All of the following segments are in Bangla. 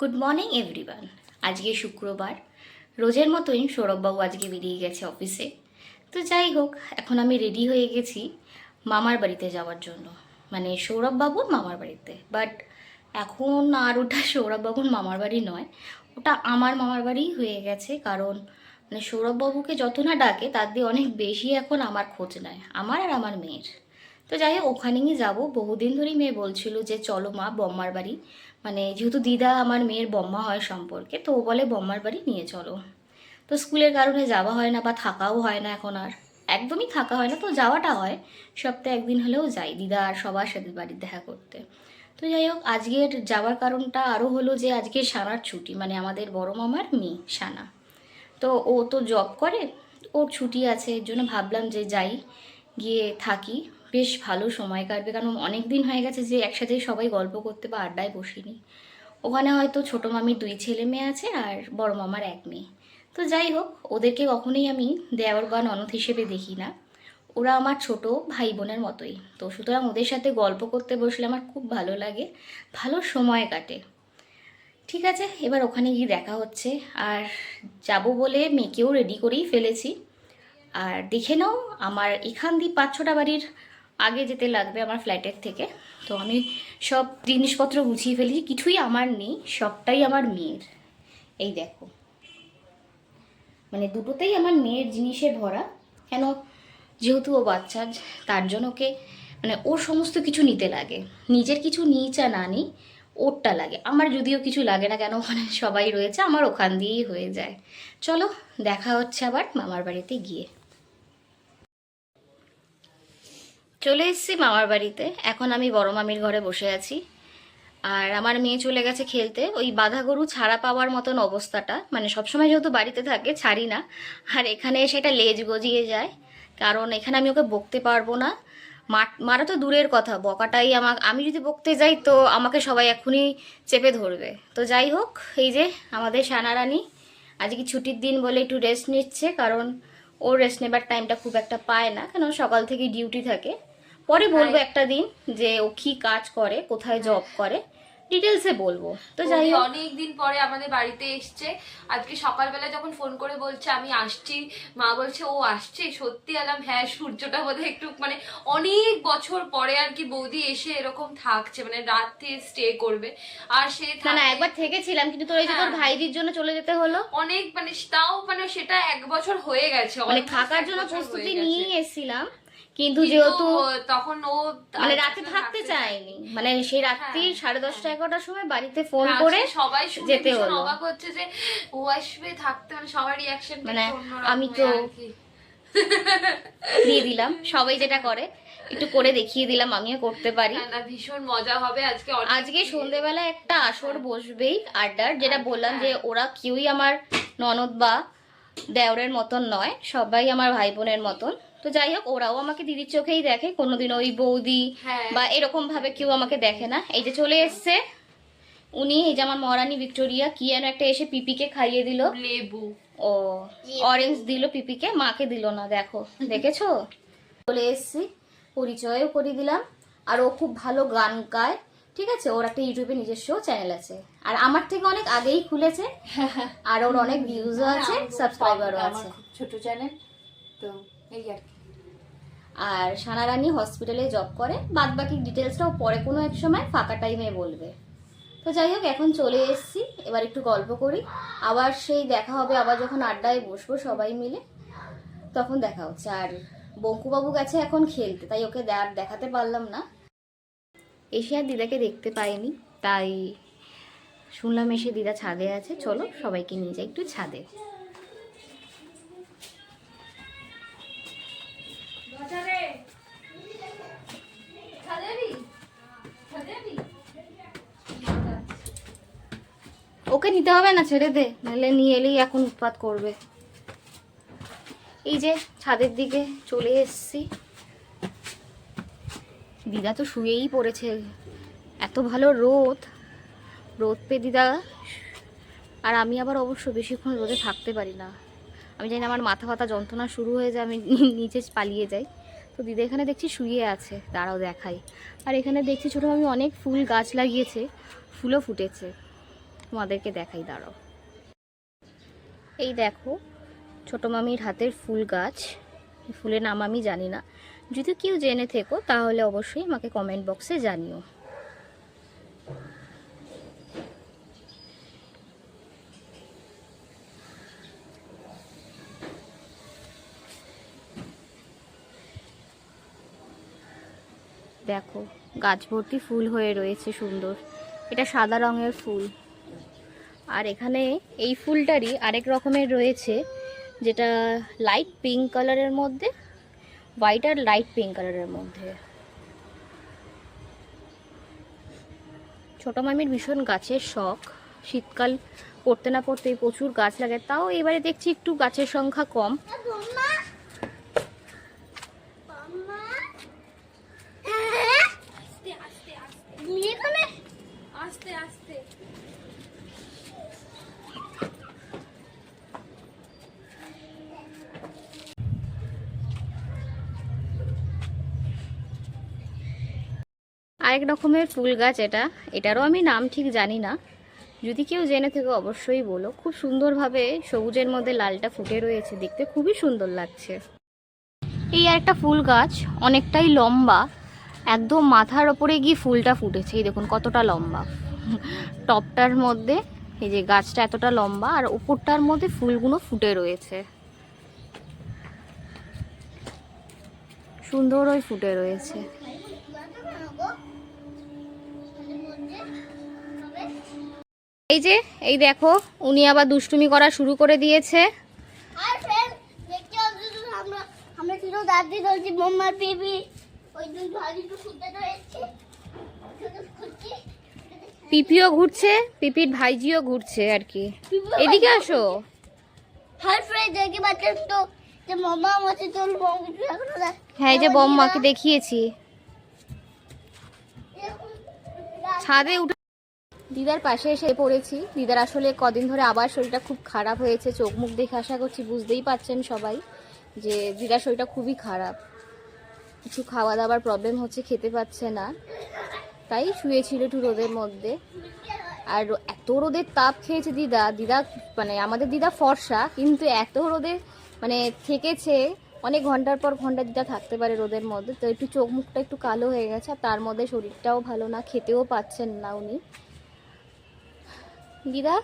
গুড মর্নিং এভরিওয়ান আজকে শুক্রবার। রোজের মতোই সৌরভবাবু আজকে বেরিয়ে গেছে অফিসে তো যাই হোক, এখন আমি রেডি হয়ে গেছি মামার বাড়িতে যাওয়ার জন্য। মানে সৌরভবাবুর মামার বাড়িতে। বাট এখন আর ওটা সৌরভবাবুর মামার বাড়ি নয়। ওটা আমার মামার বাড়িই হয়ে গেছে। কারণ মানে সৌরভবাবুকে যত না ডাকে, তার দিয়ে অনেক বেশি এখন আমার খোঁজ নেয়। আমার আর আমার মেয়ের। তো যাই হোক ওখানেই যাব। বহুদিন ধরেই মেয়ে বলছিল যে, চলো মা, বম্মার বাড়ি। মানে যেহেতু দিদা আমার মেয়ের বম্মা হয় সম্পর্কে, তো ও বলে, বম্মার বাড়ি নিয়ে চলো। তো স্কুলের কারণে যাওয়া হয় না বা থাকাও হয় না এখন আর। একদমই থাকা হয় না, তো যাওয়াটা হয়। সপ্তাহে একদিন হলেও যাই, দিদা আর সবার সাথে বাড়ির দেখা করতে। তো যাই হোক আজকের যাওয়ার কারণটা আরও হলো যে, আজকে সানার ছুটি মানে আমাদের বড় মামার মেয়ে, সানা। তো ও তো জব করে, ওর ছুটি আছে, এর জন্য ভাবলাম যে যাই, গিয়ে থাকি। বেশ ভালো সময় কাটবে। কারণ অনেক দিন হয়ে গেছে যে একসাথে সবাই গল্প করতে বা আড্ডায় বসিনি। ওখানে হয়তো ছোটো মামির দুই ছেলে মেয়ে আছে আর বড় মামার এক মেয়ে। তো যাই হোক, ওদেরকে কখনোই আমি দেওয়ার বা ননদ হিসেবে দেখি না। ওরা আমার ছোট ভাই বোনের মতোই। তো সুতরাং ওদের সাথে গল্প করতে বসলে আমার খুব ভালো লাগে। ভালো সময় কাটে। ঠিক আছে, এবার ওখানে গিয়ে দেখা হচ্ছে। আর যাব বলে মেয়েকেও রেডি করেই ফেলেছি। আর দেখে নাও, আমার এখান দিয়ে পাঁচ ছটা বাড়ির আগে যেতে লাগবে আমার ফ্ল্যাটের থেকে। তো আমি সব জিনিসপত্র গুছিয়ে ফেলেছি কিছুই আমার নেই, সবটাই আমার মেয়ের। এই দেখো। মানে দুটোতেই আমার মেয়ের জিনিসে ভরা। কেন? যেহেতু ও বাচ্চা, তার জন্য ওকে মানে ওর সমস্ত কিছু নিতে লাগে। নিজের কিছু নিই চা না নিই, ওরটা লাগে। আমার যদিও কিছু লাগে না কেন ওখানে সবাই রয়েছে, আমার ওখান দিয়েই হয়ে যায়। চলো, দেখা হচ্ছে আবার মামার বাড়িতে গিয়ে। চলে এসেছি মামার বাড়িতে। এখন আমি বড় মামির ঘরে বসে আছি। আর আমার মেয়ে চলে গেছে খেলতে। ওই বাধা গরু ছাড়া পাওয়ার মতন অবস্থাটা মানে সবসময় যেহেতু বাড়িতে থাকে, ছাড়ি না। আর এখানে এসে এটা লেজ গজিয়ে যায়। কারণ এখানে আমি ওকে বকতে পারব না। মার- তো দূরের কথা, বকাটাই আমার, আমি যদি বকতে যাই তো আমাকে সবাই এখনই চেপে ধরবে। তো যাই হোক, এই যে আমাদের সানারানি, আজকে ছুটির দিন বলে একটু রেস্ট নিচ্ছে, কারণ ওর রেস্ট নেবার টাইমটা খুব একটা পায় না, কেন সকাল থেকে ডিউটি থাকে। পরে বলব একটা দিন যে ও কি কাজ করে কোথায় জব করে ডিটেলসে বলব। তো যাই হোক। অনেক দিন পরে আমাদের বাড়িতে এসছে। আজকে সকালবেলা যখন ফোন করে বলছে আমি আসছি। মা বলছে ও আসছে? সত্যি আলাম হ্যাঁ সূর্যটা বোধহয় একটু মানে অনেক বছর পরে আর কি বৌদি এসে এরকম থাকছে মানে রাতে স্টে করবে। আর সে না একবার থেকেছিলাম কিন্তু তোর এই যে তোর হ্যাঁ। ভাইদির জন্য চলে যেতে হলো। অনেক মানে তাও মানে সেটা এক বছর হয়ে গেছে মানে থাকার জন্য প্রস্তুতি নিয়ে। এসেছিলাম। কিন্তু যেহেতু তখন ও মানে রাতে থাকতে চায়নি। মানে সেই রাত্রি হ্যাঁ, সাড়ে দশটা এগারোটার সময় বাড়িতে ফোন হ্যাঁ, করে সবাই যেতে হলো। অবাক হচ্ছে যে ও আসবে থাকতে মানে সবার রিয়াকশন মানে আমি তো- দিয়ে দিলাম। সবাই যেটা করে একটু করে দেখিয়ে দিলাম আমিও করতে পারি। ভীষণ মজা হবে আজকে আজকে সন্ধেবেলা একটা আসর বসবেই আড্ডার যেটা বললাম যে ওরা কেউই আমার ননদ বা দেওরের মতন নয় সবাই আমার ভাই বোনের মতন। তো যাই হোক ওরাও আমাকে দিদির চোখেই দেখে। কোনোদিন ওই বৌদি হ্যাঁ। বা এরকম ভাবে কেউ আমাকে দেখে না। এই যে চলে এসছে উনি এই যে আমার মহারানী ভিক্টোরিয়া কি যেন একটা এসে পিপিকে খাইয়ে দিল। লেবু। ও অরেঞ্জ দিল পিপিকে মাকে দিল না দেখো। দেখেছ? চলে এসছি পরিচয়ও করে দিলাম। আর ও খুব ভালো গান গায় ঠিক আছে? ওর একটা ইউটিউবে নিজস্ব চ্যানেল আছে। আর আমার থেকে অনেক আগেই খুলেছে। আর ওর অনেক ভিউজও আছে সাবস্ক্রাইবারও আছে। ছোট চ্যানেল তো এই আর কি। আর সানারানী হসপিটালে জব করে বাদ বাকি ডিটেলসটাও পরে কোনো এক সময় ফাঁকা টাইমে বলবে। তো যাই হোক, এখন চলে এসেছি, এবার একটু গল্প করি। আবার সেই দেখা হবে, আবার যখন আড্ডায় বসবো সবাই মিলে, তখন দেখা হচ্ছে। আর বঙ্কুবাবু গেছে এখন খেলতে, তাই ওকে আর দেখাতে পারলাম না। এসে আর দিদাকে দেখতে পাইনি, তাই শুনলাম এসে দিদা ছাদে আছে। চলো সবাইকে নিয়ে যাই একটু ছাদে। ওকে নিতে হবে না, ছেড়ে দে। নাহলে নিয়ে এলেই এখন উৎপাত করবে। এই যে, ছাদের দিকে চলে এসেছি। দিদা তো শুয়েই পড়েছে। এত ভালো রোদ। রোদ পে দিদা। আর আমি আবার অবশ্য বেশিক্ষণ রোদে থাকতে পারি না। আমি জানি আমার মাথা ফাতা যন্ত্রণা শুরু হয়ে যায়, আমি নিচে পালিয়ে যাই। তো দিদা এখানে দেখছি শুয়ে আছে। দাঁড়াও, দেখাই। আর এখানে দেখছি ছোটো আমি অনেক ফুল গাছ লাগিয়েছে। ফুলও ফুটেছে। তোমাদেরকে দেখাই, দাঁড়াও। এই দেখো, ছোট মামির হাতের ফুল গাছ। ফুলের নাম আমি জানি না। যদি কেউ জেনে থেকো, তাহলে অবশ্যই আমাকে কমেন্ট বক্সে জানিও। দেখো, গাছ ভর্তি ফুল হয়ে রয়েছে সুন্দর। এটা সাদা রঙের ফুল। আর এখানে এই ফুলটারই আরেক রকমের রয়েছে, যেটা লাইট পিঙ্ক কালারের মধ্যে হোয়াইট আর লাইট পিঙ্ক কালারের মধ্যে। ছোটো মামির ভীষণ গাছের শখ। শীতকাল পড়তে না পড়তে প্রচুর গাছ লাগে, তাও এবারে দেখছি একটু গাছের সংখ্যা কম আস্তে আস্তে আরেক রকমের ফুল গাছ এটা। এটারও আমি নাম ঠিক জানি না। যদি কেউ জেনে থেকে অবশ্যই বলো। খুব সুন্দরভাবে সবুজের মধ্যে লালটা ফুটে রয়েছে। দেখতে খুবই সুন্দর লাগছে। এই একটা ফুল গাছ অনেকটাই লম্বা। একদম মাথার ওপরে গিয়ে ফুলটা ফুটেছে। এই দেখুন কতটা লম্বা। টপটার মধ্যে এই যে গাছটা এতটা লম্বা আর ওপরটার মধ্যে ফুলগুলো ফুটে রয়েছে। সুন্দর ওই ফুটে রয়েছে। এই যে এই দেখো উনি আবার দুষ্টুমি করা শুরু করে দিয়েছে। পিপিও ঘুরছে পিপির ভাইজিও ঘুরছে আর কি। এদিকে আসো। হ্যাঁ এই যে বম্মাকে দেখিয়েছি। ছাদে উঠে দিদার পাশে এসে পড়েছি। দিদার আসলে কদিন ধরে আবার শরীরটা খুব খারাপ হয়েছে, চোখ মুখ দেখে আশা করছি বুঝতেই পাচ্ছেন সবাই যে দিদার শরীরটা খুবই খারাপ। কিছু খাওয়া দাওয়ার প্রবলেম হচ্ছে, খেতে পাচ্ছে না। তাই শুয়েছিল একটু রোদের মধ্যে। আর এত রোদের তাপ খেয়েছে দিদা। দিদা মানে আমাদের দিদা ফর্সা, কিন্তু এত রোদে মানে থেকেছে, অনেক ঘণ্টার পর ঘণ্টা দিদা থাকতে পারে রোদের মধ্যে। তো একটু চোখ মুখটা একটু কালো হয়ে গেছে, আর তার মধ্যে শরীরটাও ভালো না, খেতেও পাচ্ছেন না উনি। দিদা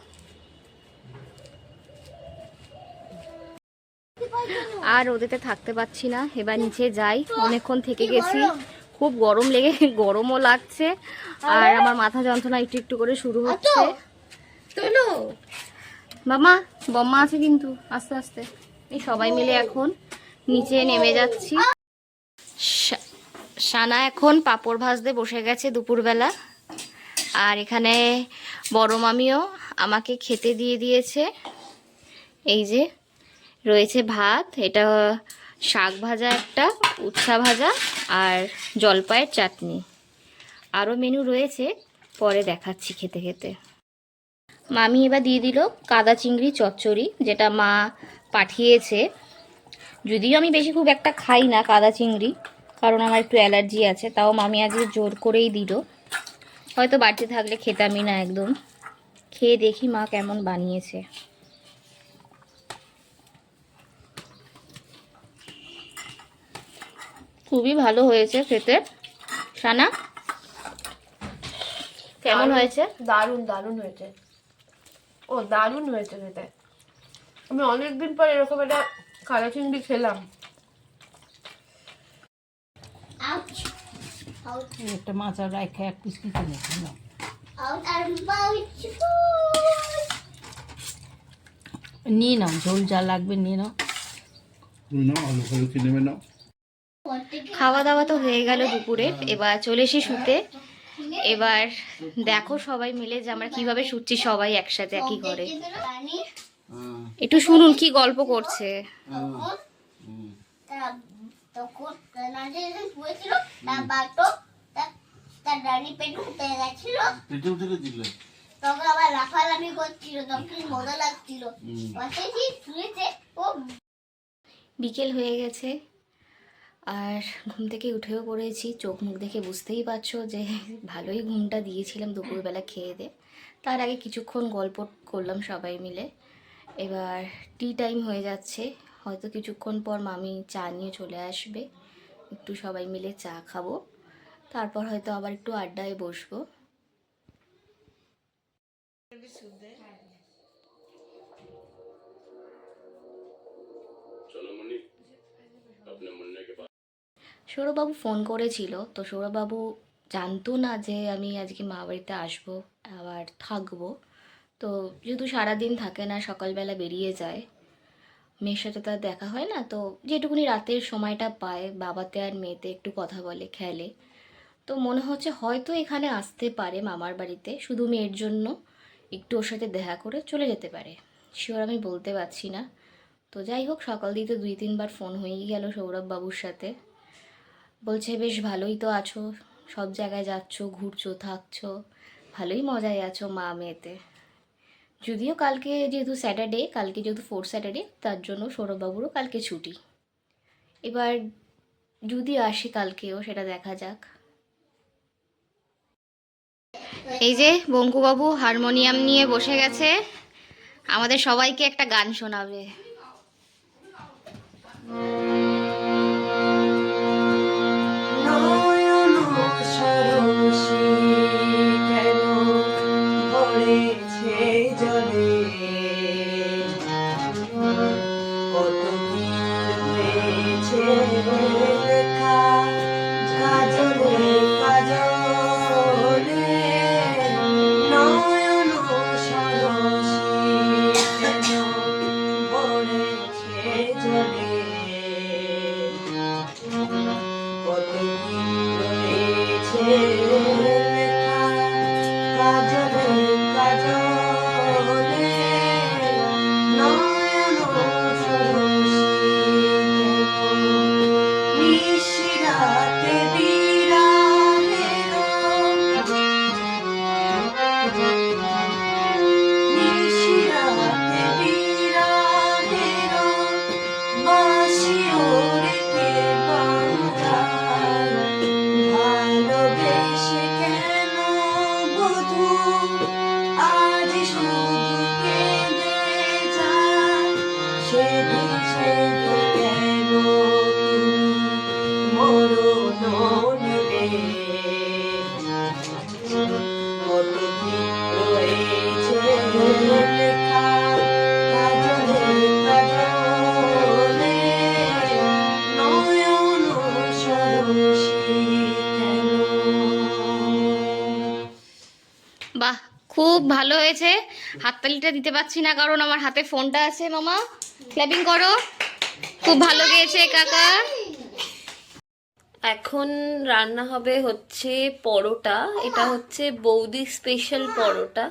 আর ওদেরতে থাকতে পাচ্ছি না। এবার নিচে যাই। অনেকক্ষণ থেকে গেছি। খুব গরম লেগে গরমও লাগছে। আর আমার মাথা যন্ত্রণা একটু একটু করে শুরু হচ্ছে। তোলো! মামা বম্মা আছে কিন্তু। আস্তে আস্তে। এই সবাই মিলে এখন নিচে নেমে যাচ্ছি। সানা এখন পাপড় ভাজতে বসে গেছে দুপুরবেলা। আর এখানে বড় মামিও আমাকে খেতে দিয়ে দিয়েছে। এই যে, রয়েছে ভাত, এটা শাক ভাজা একটা, উচ্ছা ভাজা আর জলপাইয়ের চাটনি। আরও মেনু রয়েছে, পরে দেখাচ্ছি খেতে খেতে। মামি এবার দিয়ে দিল কাদা চিংড়ি চচ্চড়ি, যেটা মা পাঠিয়েছে। যদিও আমি বেশি খুব একটা খাই না কাদা চিংড়ি, কারণ আমার একটু অ্যালার্জি আছে, তাও মামি আজকে জোর করেই দিল। হয়তো বাড়িতে থাকলে খেতামই না একদম। খেয়ে দেখি মা কেমন বানিয়েছে। খুবই ভালো হয়েছে খেতে। সানা? কেমন হয়েছে? দারুণ দারুণ হয়েছে। ও দারুণ হয়েছে খেতে। আমি অনেকদিন পর এরকম একটা কালা চিংড়ি খেলাম। আউট একটা মাছ আর রাখা এক পিস পিস নিয়েছি না আউট আর বাউট নিয়ে নাও ঝোল যা লাগবে নিয়ে নাও। খাওয়া দাওয়া তো হয়ে গেল দুপুরে এবার চলে এসে শুতে। এবার দেখো সবাই মিলে যে আমরা কীভাবে শুচ্ছি সবাই একসাথে একই ঘরে। একটু শুনুন কি গল্প করছে। তখন যখন শুয়েছিল তার বাটো তার রানী পেট উঠে গেছিল। পেটে উঠে গেছিলে? তখন আবার লাফালাফি করছিল তখন মজা লাগছিল। পাশে কি শুয়েছে ও বিকেল হয়ে গেছে আর ঘুম থেকে উঠেও পড়েছি। চোখ মুখ দেখে বুঝতেই পারছ যে ভালোই ঘুমটা দিয়েছিলাম দুপুরবেলা খেয়ে দে তার আগে কিছুক্ষণ গল্প করলাম সবাই মিলে। এবার টি টাইম হয়ে যাচ্ছে। হয়তো কিছুক্ষণ পর মামি চা নিয়ে চলে আসবে। একটু সবাই মিলে চা খাব। তারপর হয়তো আবার একটু আড্ডায় বসবো। সৌরভবাবু ফোন করেছিল তো সৌরভবাবু জানতো না যে আমি আজকে মা বাড়িতে আসব আবার থাকব। তো যেহেতু সারাদিন থাকে না সকালবেলা বেরিয়ে যায় মেয়ের সাথে তার দেখা হয় না, তো যেটুকুনি রাতের সময়টা পায় বাবাতে আর মেয়েতে একটু কথা বলে, খেলে। তো মনে হচ্ছে হয়তো এখানে আসতে পারে মামার বাড়িতে, শুধু মেয়ের জন্য। একটু ওর সাথে দেখা করে চলে যেতে পারে। শিওর আমি বলতে পারছি না। তো যাই হোক, সকাল দিয়ে তো দুই, তিনবার ফোন হয়েই গেল সৌরভ বাবুর সাথে। বলছে, বেশ ভালোই তো আছো। সব জায়গায় যাচ্ছো, ঘুরছো, থাকছো। ভালোই মজায় আছো মা মেয়েতে। যদিও কালকে যেহেতু স্যাটারডে, কালকে যেহেতু ফোর্থ স্যাটারডে তার জন্য সৌরভবাবুরও কালকে ছুটি। এবার যদি আসে কালকেও, সেটা দেখা যাক। এই যে বঙ্কুবাবু হারমোনিয়াম নিয়ে বসে গেছে, আমাদের সবাইকে একটা গান শোনাবে। খুব ভালো হয়েছে। হাততালিটা দিতে পারছি না, কারণ আমার হাতে ফোনটা আছে, মামা। ক্ল্যাপিং করো। খুব ভালো গেয়েছে, কাকা। এখন রান্না হবে হচ্ছে পরোটা। এটা হচ্ছে বৌদি স্পেশাল পরোটা।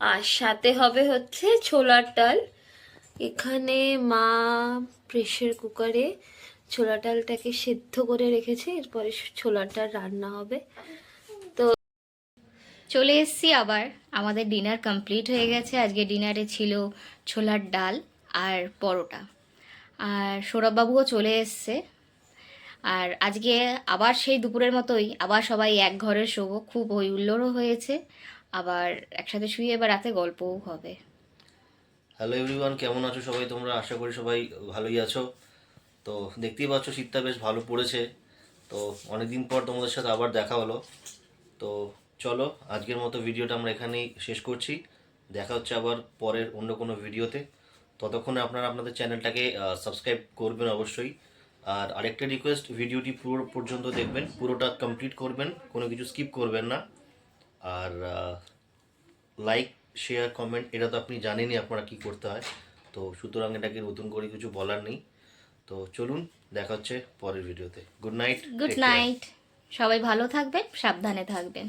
আর সাথে হবে হচ্ছে ছোলার ডাল। এখানে মা প্রেশার কুকারে ছোলা ডালটাকে সেদ্ধ করে রেখেছে। এরপরে ছোলার ডাল রান্না হবে। চলে এসেছি আবার। আমাদের ডিনার কমপ্লিট হয়ে গেছে। আজকে ডিনারে ছিল ছোলার ডাল আর পরোটা। আর সৌরভবাবুও চলে এসছে। আর আজকে আবার সেই দুপুরের মতোই আবার সবাই এক ঘরে শোবো। খুব হই হুল্লোড়ও হয়েছে। আবার একসাথে শুয়ে এবার রাতে গল্পও হবে। হ্যালো এভরিওয়ান কেমন আছো সবাই তোমরা? আশা করি সবাই ভালোই আছো। তো দেখতেই পাচ্ছ, শীতটা বেশ ভালো পড়েছে। তো অনেকদিন পর তোমাদের সাথে আবার দেখা হলো। তো চলো, আজকের মতো ভিডিওটা আমরা এখানেই শেষ করছি। দেখা হচ্ছে আবার পরের অন্য কোনো ভিডিওতে। ততক্ষণে আপনারা আপনাদের চ্যানেলটাকে সাবস্ক্রাইব করবেন অবশ্যই। আর আরেকটা রিকোয়েস্ট ভিডিওটি পুরো পর্যন্ত দেখবেন, পুরোটা কমপ্লিট করবেন, কোনো কিছু স্কিপ করবেন না। আর লাইক শেয়ার কমেন্ট এটা তো আপনি জানেনই আপনারা কি করতে হয়। তো সুতরাং এটাকে নতুন করে কিছু বলার নেই। তো চলুন, দেখা হচ্ছে পরের ভিডিওতে। গুড নাইট গুড নাইট সবাই ভালো থাকবেন, সাবধানে থাকবেন।